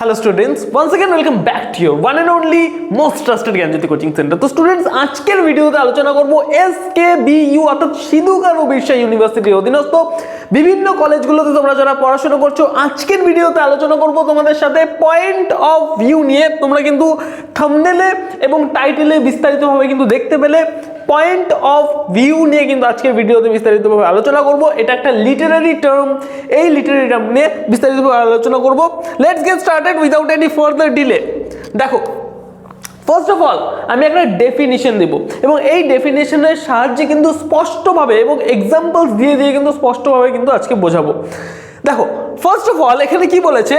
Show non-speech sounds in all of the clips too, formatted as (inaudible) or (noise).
Hello students once again welcome back to your one and only most trusted Gyanjyoti coaching centre তো students আজকের ভিডিওতে আলোচনা করব S K B U অর্থাৎ সিধু কানু বিশ্ব ইউনিভার্সিটির অধীনস্থ বিভিন্ন কলেজগুলোতে তোমরা যারা পড়াশোনা করছ, আজকের ভিডিওতে আলোচনা করব তোমাদের সাথে পয়েন্ট অফ ভিউ নিয়ে। তোমরা কিন্তু থামনেলে এবং টাইটেলে বিস্তারিতভাবে কিন্তু দেখতে পেলে। পয়েন্ট অফ ভিউ নিয়ে কিন্তু আজকের ভিডিওতে বিস্তারিতভাবে আলোচনা করব। এটা একটা লিটারারি টার্ম এই লিটারারি টার্ম নিয়ে বিস্তারিতভাবে আলোচনা করব। Let's get started without any further delay দেখো ফার্স্ট অফ অল আমি একটা ডেফিনিশন দেব এবং এই ডেফিনেশনের সাহায্যে কিন্তু স্পষ্টভাবে এবং এক্সাম্পলস দিয়ে দিয়ে কিন্তু স্পষ্টভাবে কিন্তু আজকে বোঝাবো। দেখো ফার্স্ট অফ অল এখানে কি বলেছে?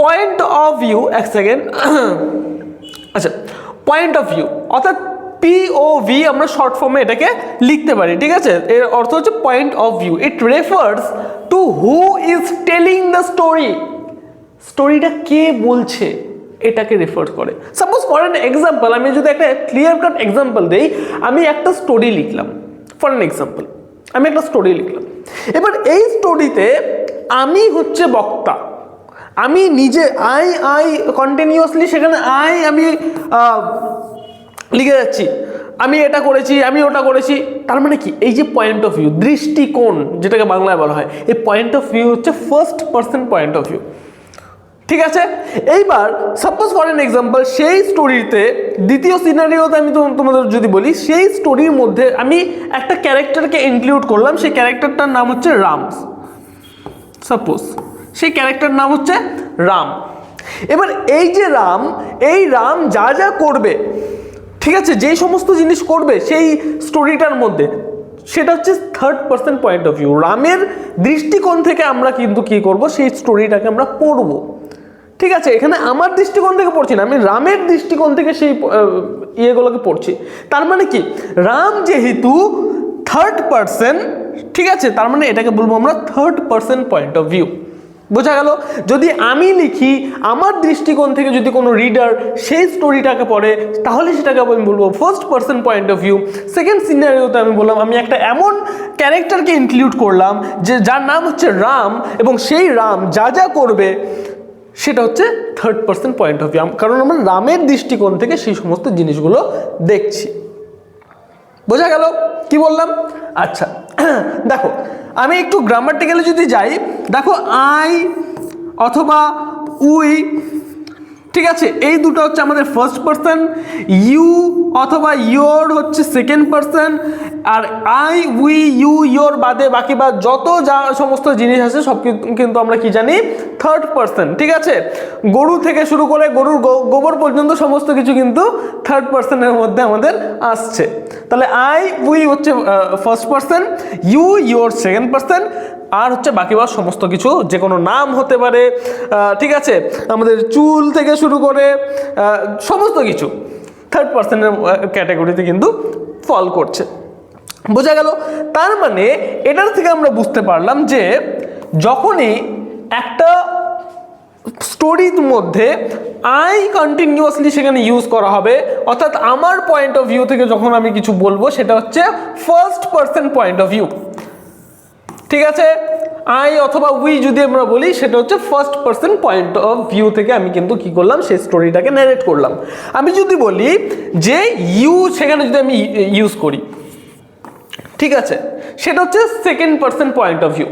পয়েন্ট অফ ভিউ এক সেকেন্ড আচ্ছা পয়েন্ট অফ ভিউ অর্থাৎ পি ও ভি আমরা শর্ট ফর্মে এটাকে লিখতে পারি, ঠিক আছে? এর অর্থ হচ্ছে point of view it refers to who is telling the story স্টোরিটা কে বলছে? এটাকে রেফার করে। সাপোজ ফর অ্যান এক্সাম্পল আমি যদি একটা ক্লিয়ার কাট এক্সাম্পল দেই, আমি একটা স্টোরি লিখলাম। ফর অ্যান এক্সাম্পল আমি একটা স্টোরি লিখলাম। এবার এই স্টোরিতে আমি হচ্ছে বক্তা। আমি নিজে আই আই কন্টিনিউয়াসলি সেখানে আই আমি লিখে যাচ্ছি। আমি এটা করেছি, আমি ওটা করেছি। তার মানে কি? এই যে পয়েন্ট অফ ভিউ দৃষ্টিকোণ, যেটাকে বাংলায় বলা হয়, এই পয়েন্ট অফ ভিউ হচ্ছে first person point of view ঠিক আছে? এইবার সাপোজ ফর এন এক্সাম্পল সেই স্টোরিতে দ্বিতীয় সিনারিওতে আমি তোমাদের যদি বলি, সেই স্টোরির মধ্যে আমি একটা ক্যারেক্টারকে ইনক্লুড করলাম, সেই ক্যারেক্টারটার নাম হচ্ছে রাম সাপোজ সেই ক্যারেক্টার নাম হচ্ছে রাম। এবার এই যে রাম, এই রাম যা যা করবে ঠিক আছে, যেই সমস্ত জিনিস করবে সেই স্টোরিটার মধ্যে। সেটা হচ্ছে third person point of view রামের দৃষ্টিকোণ থেকে আমরা কিন্তু কি করব? সেই স্টোরিটাকে আমরা পড়ব। ঠিক আছে, এখানে আমার দৃষ্টিকোণ থেকে পড়ছি না, আমি রামের দৃষ্টিকোণ থেকে সেই ইয়েগুলোকে পড়ছি। তার মানে কি? রাম যেহেতু থার্ড পার্সন ঠিক আছে, তার মানে এটাকে বলব আমরা third person point of view বোঝা গেল? যদি আমি লিখি, আমার দৃষ্টিকোণ থেকে যদি কোনো রিডার সেই স্টোরিটাকে পড়ে, তাহলে সেটাকে আমি বলব first person point of view second সিনারিওতে আমি বললাম, আমি একটা এমন ক্যারেক্টারকে ইনক্লুড করলাম যে যার নাম হচ্ছে রাম এবং সেই রাম যা যা করবে, সেটা হচ্ছে third person point of view কারণ আমরা রামের দৃষ্টিকোণ থেকে সেই সমস্ত জিনিসগুলো দেখছি। বোঝা গেল? কি বললাম? আচ্ছা (coughs) দেখো, আমি একটু গ্রামারটিক্যালে যদি যাই, দেখো আই অথবা উই ঠিক আছে, এই দুটো হচ্ছে আমাদের ফার্স্ট পার্সন ইউ অথবা ইয়োর হচ্ছে সেকেন্ড পার্সন আর আই উই ইউ ইয়োর বাদে বাকি বা যত যা সমস্ত জিনিস আছে, সব কিন্তু- আমরা কি জানি? থার্ড পার্সন ঠিক আছে? গরু থেকে শুরু করে গরুর গোবর পর্যন্ত সমস্ত কিছু কিন্তু থার্ড পার্সনের মধ্যে আমাদের আসছে। তাহলে আই উই হচ্ছে first person you your second person আর হচ্ছে বাকি বা সমস্ত কিছু, যে কোনো নাম হতে পারে ঠিক আছে? আমাদের চুল থেকে শুরু করে সমস্ত কিছু। থার্ড পার্সনের ক্যাটাগরিতে কিন্তু ফল করছে। বোঝা গেল? তার মানে এটার থেকে আমরা বুঝতে পারলাম যে যখনই একটা স্টোরির মধ্যে আই কন্টিনিউয়াসলি সেখানে ইউজ করা হবে, অর্থাৎ আমার পয়েন্ট অফ ভিউ থেকে যখন আমি কিছু বলব, সেটা হচ্ছে first person point of view ঠিক আছে? আই অথবা উই যদি আমরা বলি, সেটা হচ্ছে first person point of view থেকে আমি কিন্তু কি করলাম? সেই স্টোরিটাকে ন্যারেট করলাম। আমি যদি বলি যে ইউ সেখানে যদি আমি ইউজ করি, ঠিক আছে? সেটা হচ্ছে second person point of view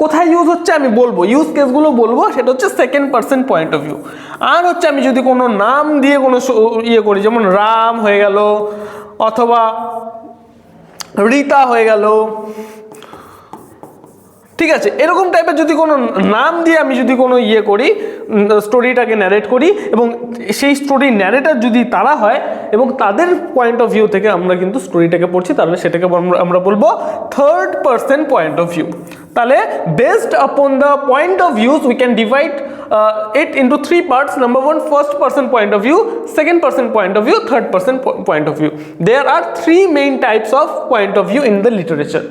কোথায় ইউজ হচ্ছে আমি বলব? ইউজ কেসগুলো বলব, সেটা হচ্ছে second person point of view আর হচ্ছে আমি যদি কোনো নাম দিয়ে কোনো ইয়ে করি, যেমন রাম হয়ে গেল, অথবা রীতা হয়ে গেল ঠিক আছে এরকম টাইপের যদি কোনো নাম দিয়ে আমি যদি কোনো ইয়ে করি স্টোরিটাকে ন্যারেট করি এবং সেই স্টোরি ন্যারেটার যদি তারা হয় এবং তাদের পয়েন্ট অফ ভিউ থেকে আমরা কিন্তু স্টোরিটাকে পড়ছি, তাহলে সেটাকে আমরা- বলব third person point of view তাহলে based upon the point of views we can divide it into three parts number one first person point of view second person point of view third person point of view there are three main types of point of view in the literature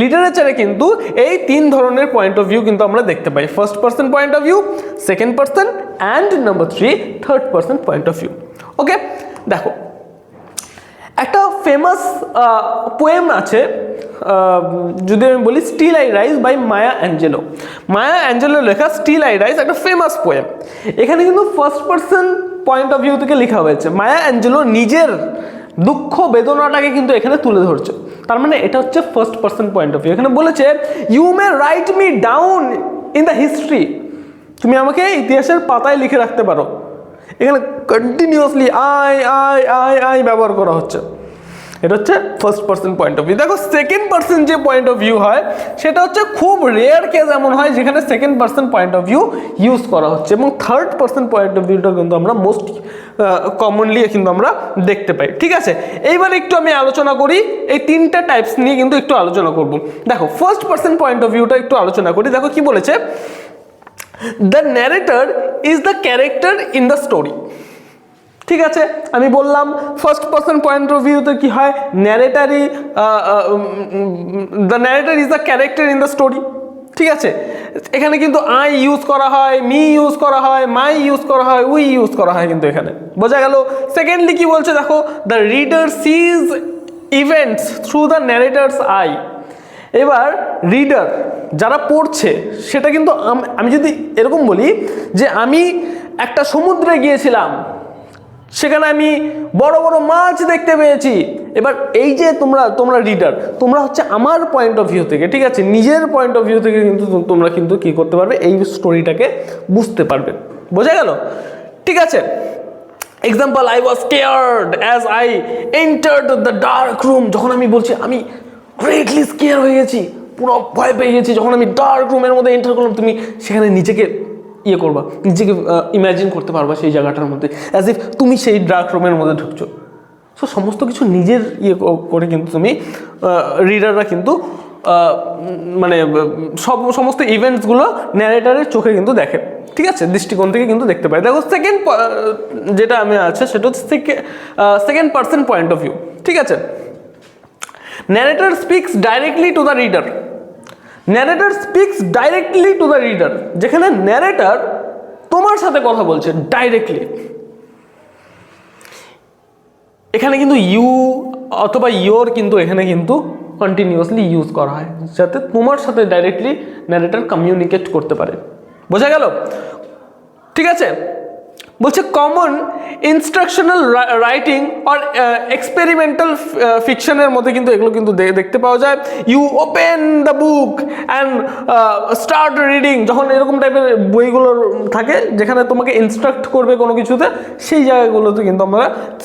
লিটারেচারে কিন্তু এই তিন ধরনের point of view কিন্তু আমরা দেখতে পাই। First person point of view second person and number three third person point of view okay দেখো, একটা famous poem আছে যদি আমি বলি still I rise by Maya Angelou Maya Angelou লেখা স্টিল আই রাইজ একটা ফেমাস পোয়েম এখানে কিন্তু first person point of view থেকে লেখা হয়েছে। মায়া অ্যাঞ্জেলো নিজের দুঃখ বেদনাটাকে কিন্তু এখানে তুলে ধরছে। তার মানে এটা হচ্ছে first person point of view এখানে বলেছে you may write me down in the history তুমি আমাকে ইতিহাসের পাতায় লিখে রাখতে পারো। এখানে continuously I I I I ব্যবহার করা হচ্ছে। এটা হচ্ছে first person point of view দেখো সেকেন্ড পার্সন যে পয়েন্ট অফ ভিউ হয়, সেটা হচ্ছে খুব রেয়ার কেস এমন হয় যেখানে second person point of view use করা হচ্ছে এবং থার্ড পার্সন পয়েন্ট অফ ভিউটা কিন্তু আমরা মোস্ট কমনলি কিন্তু আমরা দেখতে পাই। ঠিক আছে? এইবার একটু আমি আলোচনা করি, এই তিনটা টাইপস নিয়ে কিন্তু একটু আলোচনা করব। দেখো ফার্স্ট পার্সন পয়েন্ট অফ ভিউটা একটু আলোচনা করি। দেখো কি বলেছে? The narrator is the character in the story ঠিক আছে? আমি বললাম ফার্স্ট পার্সন পয়েন্ট অফ ভিউতে কি হয়? ন্যারেটারি the narrator is the character in the story ঠিক আছে? এখানে কিন্তু আই ইউজ করা হয় মি ইউজ করা হয় মাই ইউজ করা হয় উই ইউজ করা হয় কিন্তু এখানে। বোঝা গেল? সেকেন্ডলি কি বলছে দেখো? The reader sees events through the narrator's eye এবার রিডার যারা পড়ছে, সেটা কিন্তু আমি যদি এরকম বলি যে আমি একটা সমুদ্রে গিয়েছিলাম, সেখানে আমি বড় বড় মাছ দেখতে পেয়েছি। এবার এই যে তোমরা তোমরা রিডার তোমরা হচ্ছে আমার পয়েন্ট অফ ভিউ থেকে, ঠিক আছে? নিজের পয়েন্ট অফ ভিউ থেকে কিন্তু তোমরা কিন্তু কি করতে পারবে? এই স্টোরিটাকে বুঝতে পারবে। বোঝা গেল? ঠিক আছে? Example I was scared as I entered the dark room যখন আমি বলছি, আমি গ্রেটলি স্কেয়ার হয়ে গেছি, পুরো ভয় পেয়ে গেছি। যখন আমি ডার্ক রুমের মধ্যে এন্টার করলাম, তুমি সেখানে নিজেকে ইয়ে করবা, নিজেকে ইমাজিন করতে পারবা সেই জায়গাটার মধ্যে অ্যাজ ইফ তুমি সেই ডার্ক রুমের মধ্যে ঢুকছো। সো সমস্ত কিছু নিজের ইয়ে করে কিন্তু তুমি রিডাররা কিন্তু মানে সব, সমস্ত ইভেন্টসগুলো ন্যারেটারের চোখে কিন্তু দেখে। ঠিক আছে? দৃষ্টিকোণ থেকে কিন্তু দেখতে পাই দেখো সেকেন্ড যেটা আমি আছে, সেটা হচ্ছে second person point of view ঠিক আছে? Narrator speaks directly to the reader narrator speaks directly to the reader যেখানে ন্যারেটর তোমার সাথে কথা বলছে ডাইরেক্টলি এখানে কিন্তু ইউ অথবা ইয়োর কিন্তু এখানে কিন্তু কন্টিনিউয়াসলি ইউজ করা হয়, যাতে তোমার সাথে ডাইরেক্টলি ন্যারেটর কমিউনিকেট করতে পারে। বোঝা গেল? ঠিক আছে? বলছে কমন ইনস্ট্রাকশনাল রাইটিং আর এক্সপেরিমেন্টাল ফিকশনের মধ্যে কিন্তু এগুলো কিন্তু দেখতে পাওয়া যায়। You open the book and start reading যখন এরকম টাইপের বইগুলো থাকে, যেখানে তোমাকে ইনস্ট্রাক্ট করবে কোনো কিছুতে, সেই জায়গাগুলোতে কিন্তু আমরা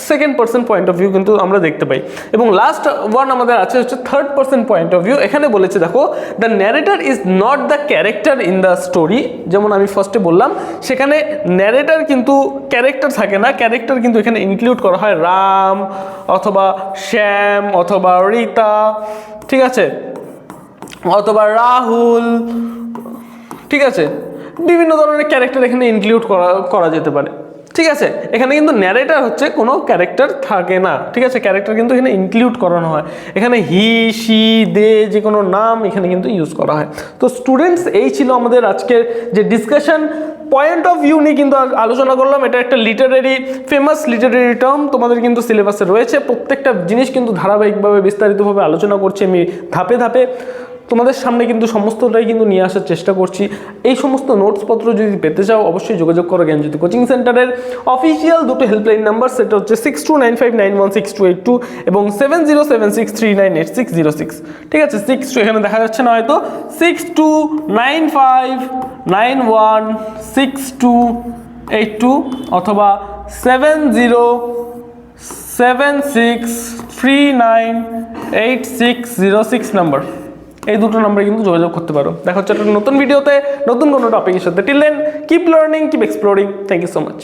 second person point of view কিন্তু আমরা দেখতে পাই। এবং লাস্ট ওয়ান আমাদের আছে হচ্ছে third person point of view এখানে বলেছে, দেখো the narrator is not the character in the story যেমন আমি ফার্স্টে বললাম, সেখানে ন্যারেটার কিন্তু ক্যারেক্টার থাকে না ক্যারেক্টার কিন্তু এখানে ইনক্লুড করা হয় রাম অথবা শ্যাম অথবা রীতা, ঠিক আছে? অথবা রাহুল, ঠিক আছে? বিভিন্ন ধরনের ক্যারেক্টার এখানে ইনক্লুড করা করা যেতে পারে। ঠিক আছে, এখানে কিন্তু ন্যারেটার হচ্ছে কোনো ক্যারেক্টার থাকে না, ঠিক আছে? ক্যারেক্টার কিন্তু এখানে ইনক্লুড করানো হয়। এখানে হি সি দে যে কোনো নাম এখানে কিন্তু ইউজ করা হয়। তো স্টুডেন্টস এই ছিল আমাদের আজকের যে ডিসকাশন পয়েন্ট অফ ভিউ নিয়ে কিন্তু আলোচনা করলাম। এটা একটা লিটারেরি ফেমাস লিটারেরি টার্ম তোমাদের কিন্তু সিলেবাসে রয়েছে। প্রত্যেকটা জিনিস কিন্তু ধারাবাহিকভাবে বিস্তারিতভাবে আলোচনা করছি আমি ধাপে ধাপে। তোমাদের সামনে কিন্তু সমস্তটাই কিন্তু নিয়ে আসার চেষ্টা করছি। এই সমস্ত নোটসপত্র যদি পেতে চাও, অবশ্যই যোগাযোগ করো জ্ঞানজ্যোতি কোচিং সেন্টারের অফিসিয়াল দুটো হেল্পলাইন নাম্বার সেটা হচ্ছে six two nine five nine one six two eight two এবং seven zero seven six three nine eight six zero six ঠিক আছে? সিক্স টু এখানে দেখা যাচ্ছে না হয়তো। Six two nine five nine one six two eight two অথবা seven zero seven six three nine eight six zero six number এই দুটো নাম্বারে কিন্তু যোগাযোগ করতে পারো। দেখা হচ্ছে একটা নতুন ভিডিওতে নতুন কোনো টপিকের সাথে। Till then keep learning keep exploring thank you so much